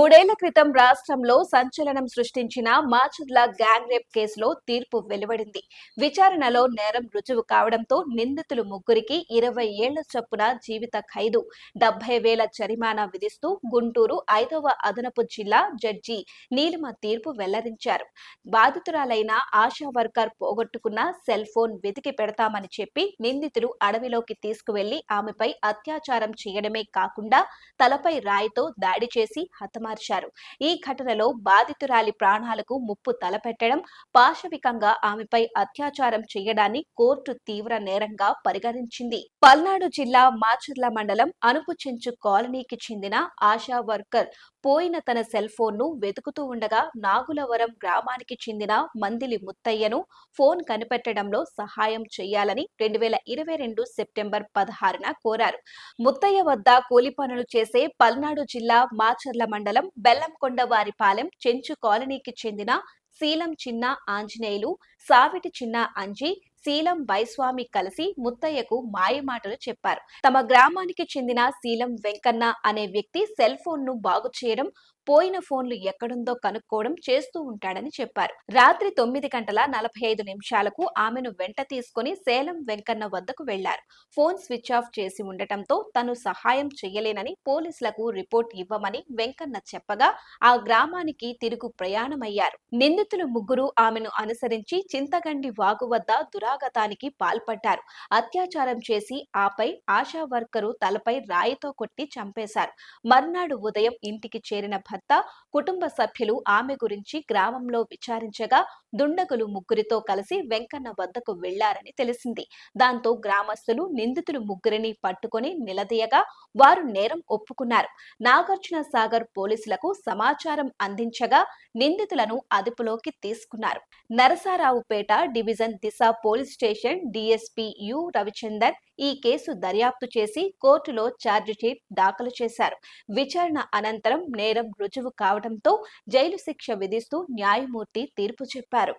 మూడేళ్ళ క్రితం రాష్ట్రంలో సంచలనం సృష్టించిన మాచర్ల గ్యాంగ్ రేప్ కేసులో తీర్పు వెలువడింది. విచారణలో నేరం రుజువు కావడంతో నిందితులు ముగ్గురికి ఇరవై ఏళ్ళ చొప్పున జీవిత ఖైదు డెబ్బై వేల జరిమానా విధిస్తూ గుంటూరు ఐదవ అదనపు జిల్లా జడ్జి నీలిమ తీర్పు వెల్లడించారు. బాధితురాలైన ఆశా వర్కర్ పోగొట్టుకున్న సెల్ ఫోన్ వెతికి పెడతామని చెప్పి నిందితులు అడవిలోకి తీసుకువెళ్ళి ఆమెపై అత్యాచారం చేయడమే కాకుండా తలపై రాయితో దాడి చేసి హతమార్చారు ఈ ఘటనలో బాధితురాలి ప్రాణాలకు ముప్పు తలపెట్టడం పాశవికంగా ఆమెపై అత్యాచారం చేయడాన్ని కోర్టు తీవ్ర నేరంగా పరిగణించింది. పల్నాడు జిల్లా మాచర్ల మండలం అనుపుచెంచు కాలనీకి చెందిన ఆశా వర్కర్ పోయిన తన సెల్ ఫోన్ను వెతుకుతూ ఉండగా నాగులవరం గ్రామానికి చెందిన మందిలి ముత్తయ్యను ఫోన్ కనిపెట్టడంలో సహాయం చేయాలని రెండు వేల ఇరవై రెండు సెప్టెంబర్ పదహారున కోరారు. ముత్తయ్య వద్ద కూలి పనులు చేసే పల్నాడు జిల్లా మాచర్ల మండలం బెల్లంకొండవారిపాలెం చెంచు కాలనీకి చెందిన శీలం చిన్న ఆంజనేయులు సావిటి చిన్న అంజి శీలం బైస్వామి కలిసి ముత్తయ్యకు మాయమాటలు చెప్పారు. తమ గ్రామానికి చెందిన శీలం వెంకన్న అనే వ్యక్తి సెల్ ఫోన్ను బాగు చేయడం పోయిన ఫోన్లు ఎక్కడుందో కనుక్కోవడం చేస్తూ ఉంటాడని చెప్పారు. రాత్రి తొమ్మిది గంటల నలభై ఐదు నిమిషాలకు ఆమెను వెంట తీసుకుని సేలం వెంకన్న వద్దకు వెళ్ళారు ఫోన్ స్విచ్ ఆఫ్ చేసి ఉండటంతో తను సహాయం చేయలేనని పోలీసులకు రిపోర్ట్ ఇవ్వమని వెంకన్న చెప్పగా ఆ గ్రామానికి తిరుగు ప్రయాణమయ్యారు. నిందితులు ముగ్గురు ఆమెను అనుసరించి చింతగండి వాగు వద్ద దురాగతానికి పాల్పడ్డారు. అత్యాచారం చేసి ఆపై ఆశా వర్కరు తలపై రాయితో కొట్టి చంపేశారు. మర్నాడు ఉదయం ఇంటికి చేరిన భర్త కుటుంబ సభ్యులు ఆమె గురించి గ్రామంలో విచారించగా దుండగులు ముగ్గురితో కలిసి వెంకన్న వద్దకు వెళ్ళారని తెలిసింది. దాంతో గ్రామస్తులు నిందితులు ముగ్గురిని పట్టుకొని నిలదీయగా వారు నేరం ఒప్పుకున్నారు. నాగార్జున సాగర్ పోలీసులకు సమాచారం అందించగా నిందితులను అదుపులోకి తీసుకున్నారు. Narasaraopet division Disha police station DSP U Ravichander ఈ కేసు దర్యాప్తు చేసి కోర్టులో ఛార్జిషీట్ దాఖలు చేశారు. విచారణ అనంతరం నేరం రుజువు కావడంతో జైలు శిక్ష విధిస్తూ న్యాయమూర్తి తీర్పు చెప్పారు.